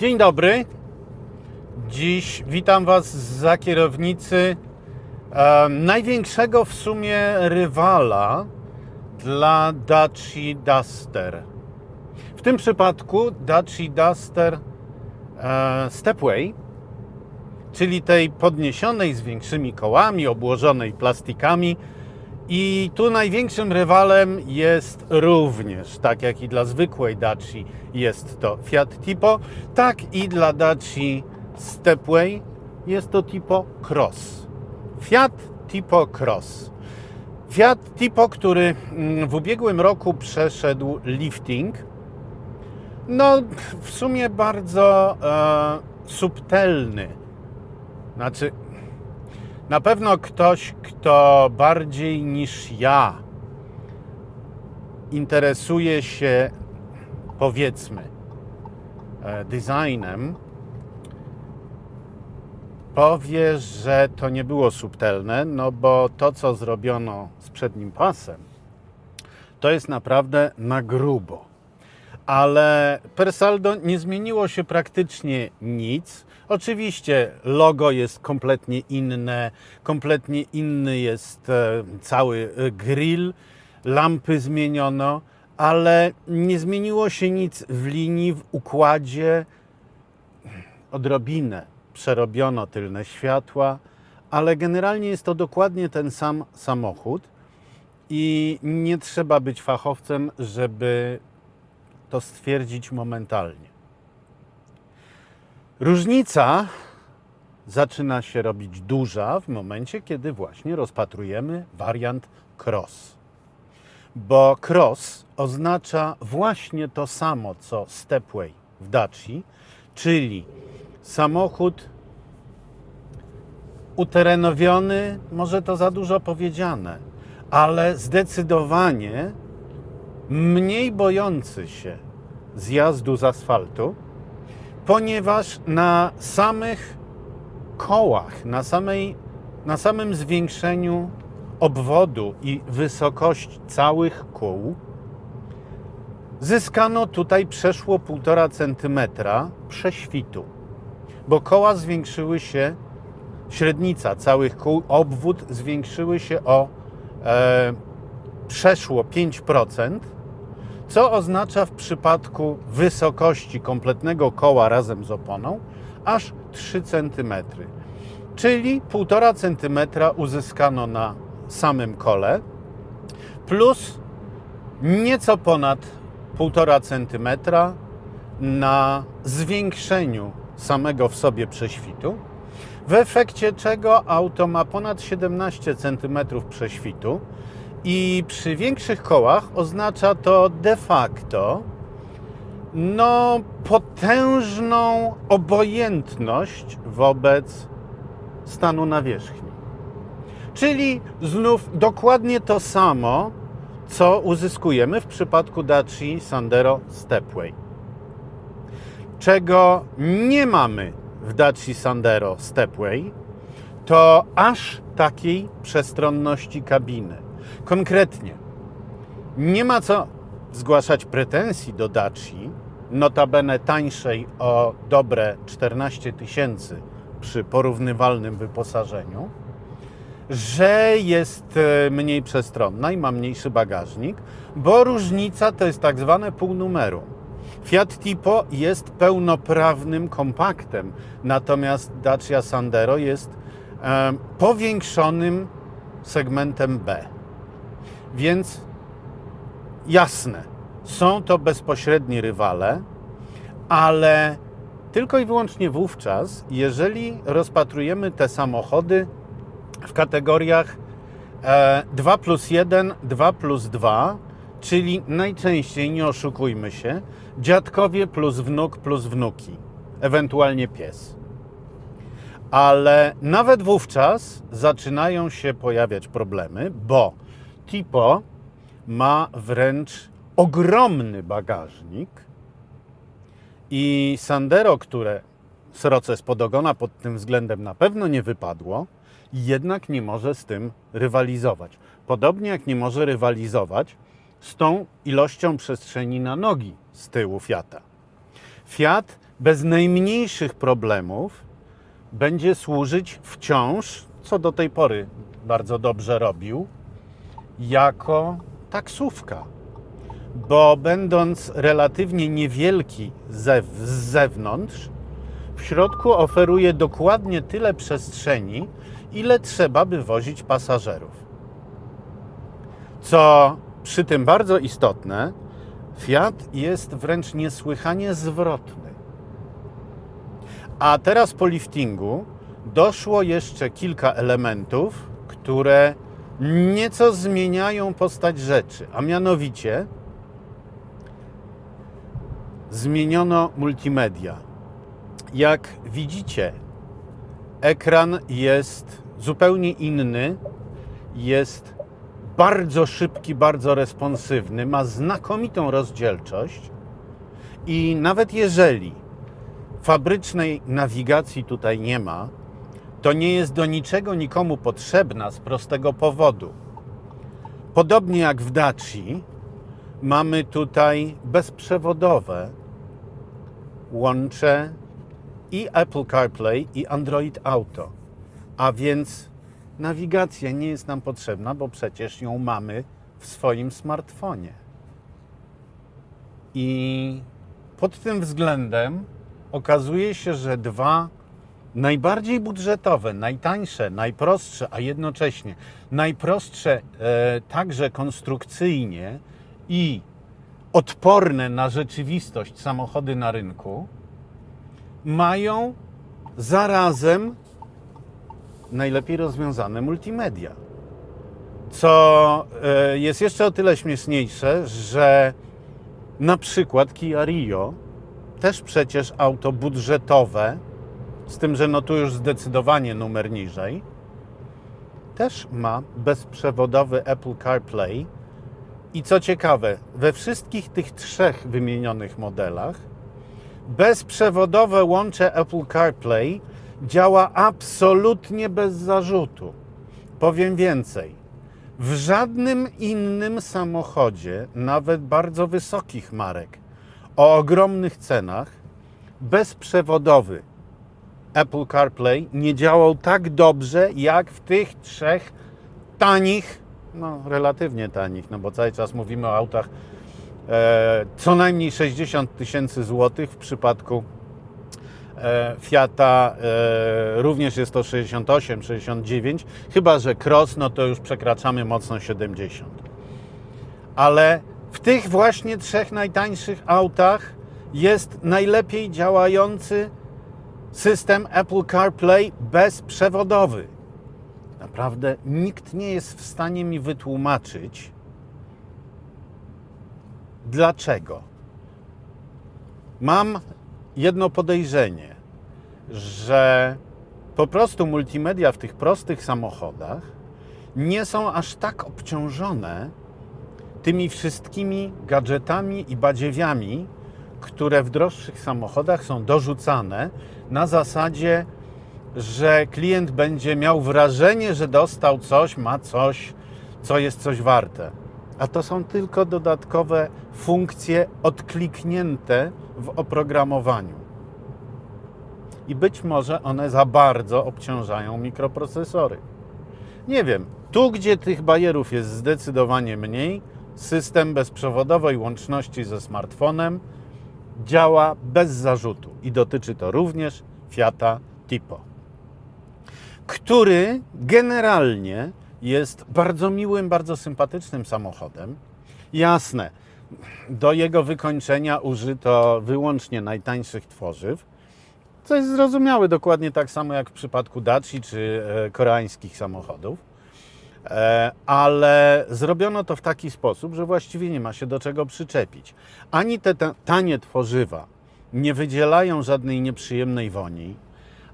Dzień dobry. Dziś witam Was za kierownicy e, największego w sumie rywala dla Daci Duster. W tym przypadku Daci Duster e, Stepway, czyli tej podniesionej z większymi kołami, obłożonej plastikami. I tu największym rywalem jest również, tak jak i dla zwykłej Daci jest to Fiat Tipo, tak i dla Daci Stepway jest to Tipo Cross. Fiat Tipo Cross. Fiat Tipo, który mm, w ubiegłym roku przeszedł lifting, no w sumie bardzo e, subtelny. Znaczy, na pewno ktoś, kto bardziej niż ja interesuje się, powiedzmy, e, designem, powie, że to nie było subtelne, no bo to, co zrobiono z przednim pasem, to jest naprawdę na grubo. Ale per saldo nie zmieniło się praktycznie nic. Oczywiście logo jest kompletnie inne, kompletnie inny jest e, cały e, grill, lampy zmieniono, ale nie zmieniło się nic w linii, w układzie. Odrobinę przerobiono tylne światła, ale generalnie jest to dokładnie ten sam samochód i nie trzeba być fachowcem, żeby to stwierdzić momentalnie. Różnica zaczyna się robić duża w momencie, kiedy właśnie rozpatrujemy wariant cross. Bo cross oznacza właśnie to samo co stepway w Daci, czyli samochód uterenowiony, może to za dużo powiedziane, ale zdecydowanie mniej bojący się zjazdu z asfaltu, ponieważ na samych kołach, na, samej, na samym zwiększeniu obwodu i wysokości całych kół zyskano tutaj przeszło 1,5 cm prześwitu, bo koła zwiększyły się, średnica całych kół, obwód zwiększyły się o e, przeszło 5%, co oznacza w przypadku wysokości kompletnego koła razem z oponą aż 3 cm. Czyli 1,5 cm uzyskano na samym kole, plus nieco ponad 1,5 cm na zwiększeniu samego w sobie prześwitu, w efekcie czego auto ma ponad 17 cm prześwitu, i przy większych kołach oznacza to de facto no, potężną obojętność wobec stanu nawierzchni. Czyli znów dokładnie to samo, co uzyskujemy w przypadku Daci Sandero Stepway. Czego nie mamy w Daci Sandero Stepway, to aż takiej przestronności kabiny. Konkretnie, nie ma co zgłaszać pretensji do Daci, notabene tańszej o dobre 14 tysięcy przy porównywalnym wyposażeniu, że jest e, mniej przestronna i ma mniejszy bagażnik, bo różnica to jest tak zwane półnumerum. Fiat Tipo jest pełnoprawnym kompaktem, natomiast Dacia Sandero jest e, powiększonym segmentem B. Więc jasne, są to bezpośredni rywale, ale tylko i wyłącznie wówczas, jeżeli rozpatrujemy te samochody w kategoriach 2 plus 1, 2 plus 2, czyli najczęściej, nie oszukujmy się, dziadkowie plus wnuk plus wnuki, ewentualnie pies. Ale nawet wówczas zaczynają się pojawiać problemy, bo Tipo ma wręcz ogromny bagażnik i Sandero, które sroce z podogona pod tym względem na pewno nie wypadło, jednak nie może z tym rywalizować. Podobnie jak nie może rywalizować z tą ilością przestrzeni na nogi z tyłu Fiata. Fiat bez najmniejszych problemów będzie służyć wciąż, co do tej pory bardzo dobrze robił, jako taksówka. Bo będąc relatywnie niewielki zew z zewnątrz, w środku oferuje dokładnie tyle przestrzeni, ile trzeba, by wozić pasażerów. Co przy tym bardzo istotne, Fiat jest wręcz niesłychanie zwrotny. A teraz po liftingu doszło jeszcze kilka elementów, które nieco zmieniają postać rzeczy, a mianowicie zmieniono multimedia. Jak widzicie, ekran jest zupełnie inny, jest bardzo szybki, bardzo responsywny, ma znakomitą rozdzielczość i nawet jeżeli fabrycznej nawigacji tutaj nie ma, to nie jest do niczego nikomu potrzebna z prostego powodu. Podobnie jak w Daci, mamy tutaj bezprzewodowe łącze i Apple CarPlay i Android Auto. A więc nawigacja nie jest nam potrzebna, bo przecież ją mamy w swoim smartfonie. I pod tym względem okazuje się, że dwa najbardziej budżetowe, najtańsze, najprostsze, a jednocześnie najprostsze e, także konstrukcyjnie i odporne na rzeczywistość samochody na rynku mają zarazem najlepiej rozwiązane multimedia. Co e, jest jeszcze o tyle śmieszniejsze, że na przykład Kia Rio, też przecież auto budżetowe, z tym, że no tu już zdecydowanie numer niżej, też ma bezprzewodowy Apple CarPlay. I co ciekawe, we wszystkich tych trzech wymienionych modelach bezprzewodowe łącze Apple CarPlay działa absolutnie bez zarzutu. Powiem więcej. W żadnym innym samochodzie, nawet bardzo wysokich marek, o ogromnych cenach, bezprzewodowy Apple CarPlay nie działał tak dobrze jak w tych trzech tanich, no relatywnie tanich, no bo cały czas mówimy o autach e, co najmniej 60 tysięcy złotych w przypadku e, Fiata e, również jest to 68, 69, chyba że Cross, no to już przekraczamy mocno 70. Ale w tych właśnie trzech najtańszych autach jest najlepiej działający system Apple CarPlay bezprzewodowy. Naprawdę nikt nie jest w stanie mi wytłumaczyć, dlaczego. Mam jedno podejrzenie, że po prostu multimedia w tych prostych samochodach nie są aż tak obciążone tymi wszystkimi gadżetami i badziewiami, które w droższych samochodach są dorzucane na zasadzie, że klient będzie miał wrażenie, że dostał coś, ma coś, co jest coś warte. A to są tylko dodatkowe funkcje odkliknięte w oprogramowaniu. I być może one za bardzo obciążają mikroprocesory. Nie wiem, tu gdzie tych bajerów jest zdecydowanie mniej, system bezprzewodowej łączności ze smartfonem działa bez zarzutu i dotyczy to również Fiata Tipo, który generalnie jest bardzo miłym, bardzo sympatycznym samochodem. Jasne, do jego wykończenia użyto wyłącznie najtańszych tworzyw, co jest zrozumiałe dokładnie tak samo jak w przypadku Daci czy e, koreańskich samochodów. E, ale zrobiono to w taki sposób, że właściwie nie ma się do czego przyczepić. Ani te tanie tworzywa nie wydzielają żadnej nieprzyjemnej woni,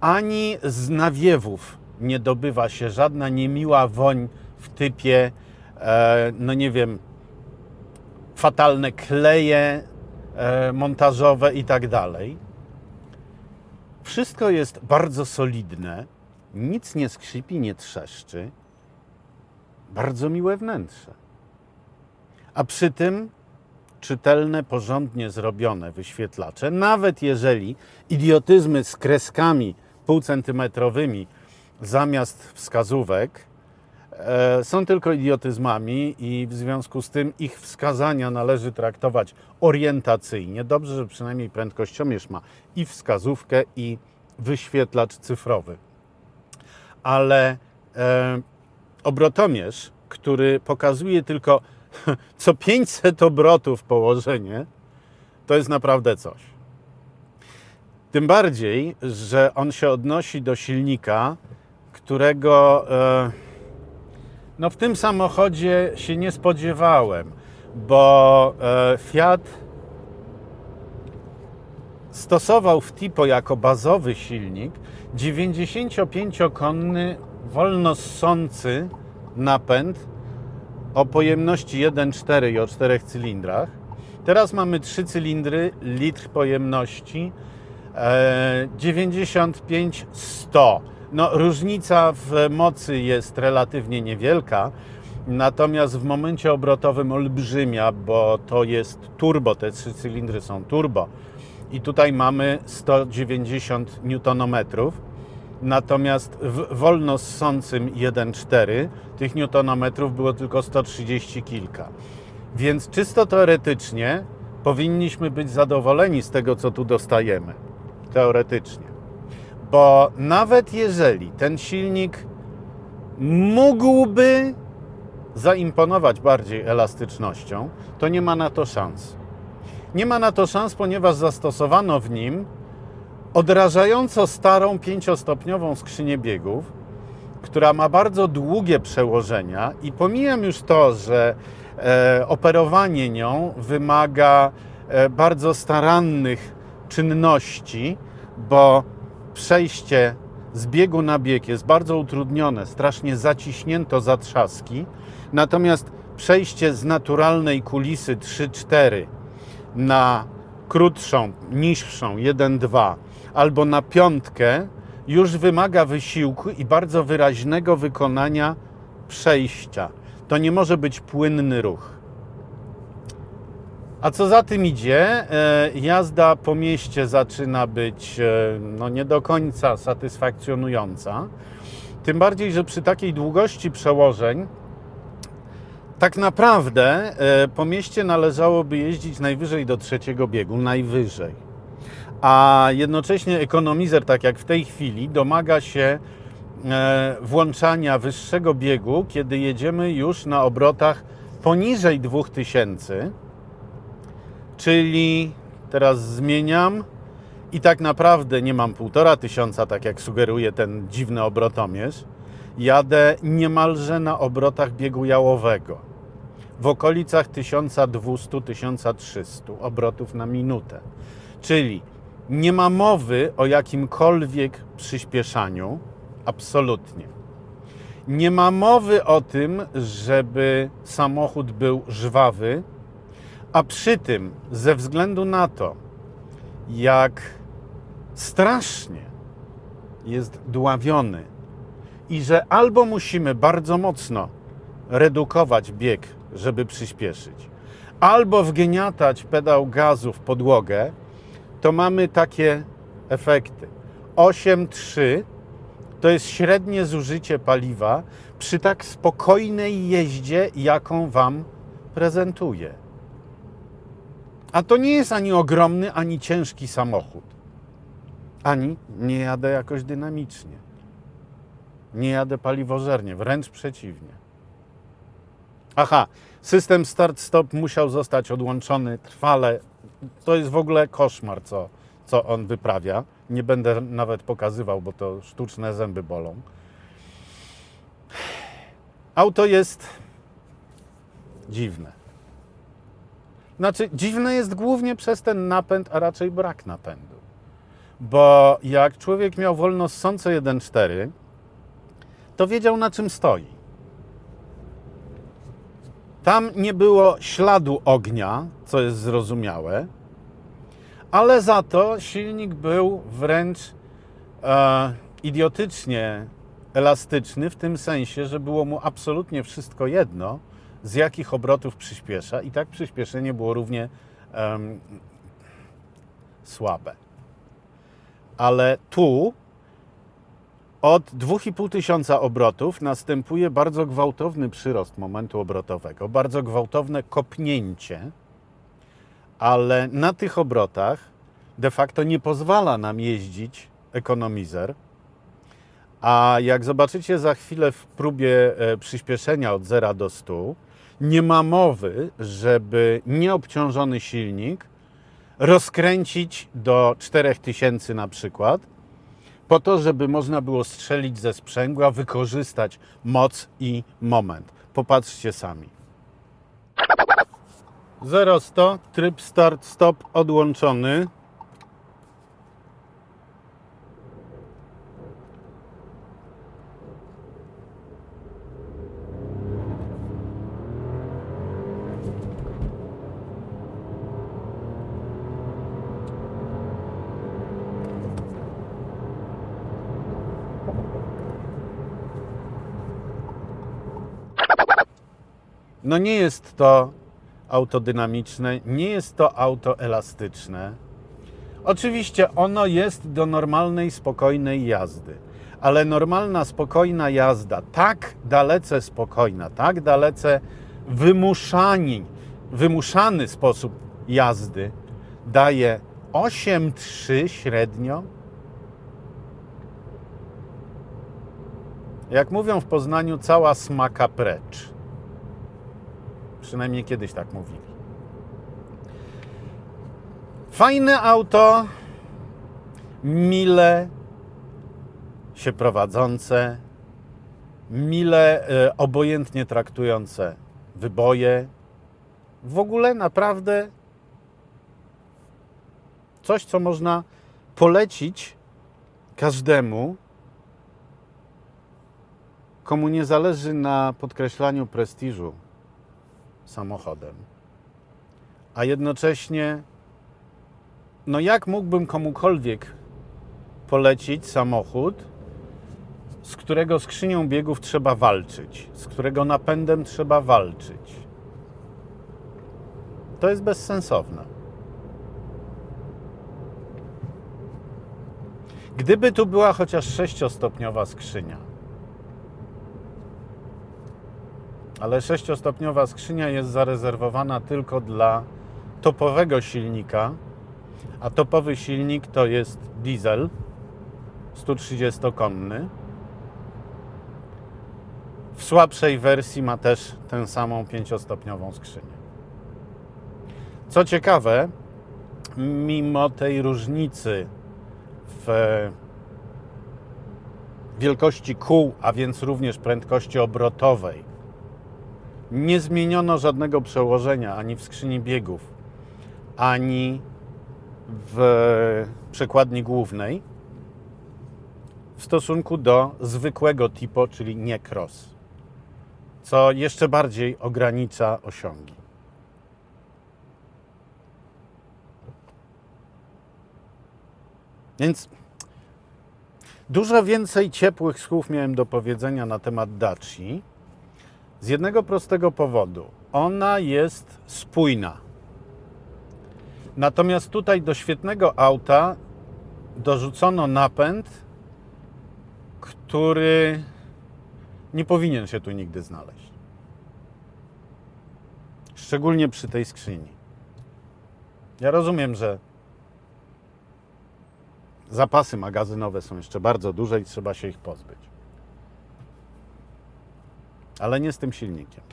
ani z nawiewów nie dobywa się żadna niemiła woń w typie, e, no nie wiem, fatalne kleje e, montażowe i tak dalej. Wszystko jest bardzo solidne, nic nie skrzypi, nie trzeszczy bardzo miłe wnętrze. A przy tym czytelne, porządnie zrobione wyświetlacze, nawet jeżeli idiotyzmy z kreskami półcentymetrowymi zamiast wskazówek e, są tylko idiotyzmami i w związku z tym ich wskazania należy traktować orientacyjnie. Dobrze, że przynajmniej prędkościomierz ma i wskazówkę, i wyświetlacz cyfrowy. Ale e, obrotomierz, który pokazuje tylko co 500 obrotów położenie, to jest naprawdę coś. Tym bardziej, że on się odnosi do silnika, którego e, no w tym samochodzie się nie spodziewałem, bo e, Fiat stosował w Tipo jako bazowy silnik 95-konny wolno ssący napęd o pojemności 1,4 i o 4 cylindrach. Teraz mamy 3 cylindry, litr pojemności, e, 95-100. No, różnica w mocy jest relatywnie niewielka, natomiast w momencie obrotowym olbrzymia, bo to jest turbo, te trzy cylindry są turbo. I tutaj mamy 190 Nm. Natomiast w wolno ssącym 1,4 tych newtonometrów było tylko 130 kilka. Więc czysto teoretycznie powinniśmy być zadowoleni z tego, co tu dostajemy. Teoretycznie. Bo nawet jeżeli ten silnik mógłby zaimponować bardziej elastycznością, to nie ma na to szans. Nie ma na to szans, ponieważ zastosowano w nim odrażająco starą pięciostopniową skrzynię biegów, która ma bardzo długie przełożenia i pomijam już to, że e, operowanie nią wymaga e, bardzo starannych czynności, bo przejście z biegu na bieg jest bardzo utrudnione, strasznie zaciśnięto zatrzaski, natomiast przejście z naturalnej kulisy 3-4 na krótszą, niższą 1-2 albo na piątkę już wymaga wysiłku i bardzo wyraźnego wykonania przejścia. To nie może być płynny ruch. A co za tym idzie, e, jazda po mieście zaczyna być e, no, nie do końca satysfakcjonująca. Tym bardziej, że przy takiej długości przełożeń tak naprawdę e, po mieście należałoby jeździć najwyżej do trzeciego biegu, najwyżej. A jednocześnie ekonomizer, tak jak w tej chwili, domaga się włączania wyższego biegu, kiedy jedziemy już na obrotach poniżej 2000 czyli teraz zmieniam i tak naprawdę nie mam półtora tysiąca, tak jak sugeruje ten dziwny obrotomierz. Jadę niemalże na obrotach biegu jałowego. W okolicach 1200-1300 obrotów na minutę. Czyli nie ma mowy o jakimkolwiek przyspieszaniu, absolutnie. Nie ma mowy o tym, żeby samochód był żwawy, a przy tym, ze względu na to, jak strasznie jest dławiony i że albo musimy bardzo mocno redukować bieg, żeby przyspieszyć, albo wgniatać pedał gazu w podłogę, to mamy takie efekty. 8,3 to jest średnie zużycie paliwa przy tak spokojnej jeździe, jaką Wam prezentuję. A to nie jest ani ogromny, ani ciężki samochód. Ani nie jadę jakoś dynamicznie. Nie jadę paliwożernie, wręcz przeciwnie. Aha, system start-stop musiał zostać odłączony trwale. To jest w ogóle koszmar, co, co on wyprawia. Nie będę nawet pokazywał, bo to sztuczne zęby bolą. Auto jest dziwne. Znaczy, dziwne jest głównie przez ten napęd, a raczej brak napędu. Bo jak człowiek miał wolno ssące 1.4, to wiedział na czym stoi. Tam nie było śladu ognia, co jest zrozumiałe, ale za to silnik był wręcz e, idiotycznie elastyczny, w tym sensie, że było mu absolutnie wszystko jedno, z jakich obrotów przyspiesza, i tak przyspieszenie było równie em, słabe. Ale tu od 2,5 tysiąca obrotów następuje bardzo gwałtowny przyrost momentu obrotowego, bardzo gwałtowne kopnięcie, ale na tych obrotach de facto nie pozwala nam jeździć ekonomizer. A jak zobaczycie za chwilę w próbie e, przyspieszenia od 0 do 100, nie ma mowy, żeby nieobciążony silnik rozkręcić do 4000 na przykład, po to, żeby można było strzelić ze sprzęgła, wykorzystać moc i moment. Popatrzcie sami. 0-100, tryb start, stop odłączony. No nie jest to auto dynamiczne, nie jest to auto elastyczne. Oczywiście ono jest do normalnej, spokojnej jazdy, ale normalna, spokojna jazda, tak dalece spokojna, tak dalece wymuszani, wymuszany sposób jazdy daje 8,3 średnio. Jak mówią w Poznaniu, cała smaka precz. Przynajmniej kiedyś tak mówili. Fajne auto, mile się prowadzące, mile e, obojętnie traktujące wyboje. W ogóle naprawdę coś, co można polecić każdemu, komu nie zależy na podkreślaniu prestiżu samochodem. A jednocześnie, no jak mógłbym komukolwiek polecić samochód, z którego skrzynią biegów trzeba walczyć, z którego napędem trzeba walczyć? To jest bezsensowne. Gdyby tu była chociaż sześciostopniowa skrzynia, ale sześciostopniowa skrzynia jest zarezerwowana tylko dla topowego silnika, a topowy silnik to jest diesel 130-konny. W słabszej wersji ma też tę samą pięciostopniową skrzynię. Co ciekawe, mimo tej różnicy w wielkości kół, a więc również prędkości obrotowej, nie zmieniono żadnego przełożenia ani w skrzyni biegów, ani w przekładni głównej w stosunku do zwykłego tipo, czyli nie cross, co jeszcze bardziej ogranicza osiągi. Więc dużo więcej ciepłych słów miałem do powiedzenia na temat Daci. Z jednego prostego powodu. Ona jest spójna. Natomiast tutaj do świetnego auta dorzucono napęd, który nie powinien się tu nigdy znaleźć. Szczególnie przy tej skrzyni. Ja rozumiem, że zapasy magazynowe są jeszcze bardzo duże i trzeba się ich pozbyć. Ale nie z tym silnikiem.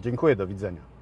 Dziękuję, do widzenia.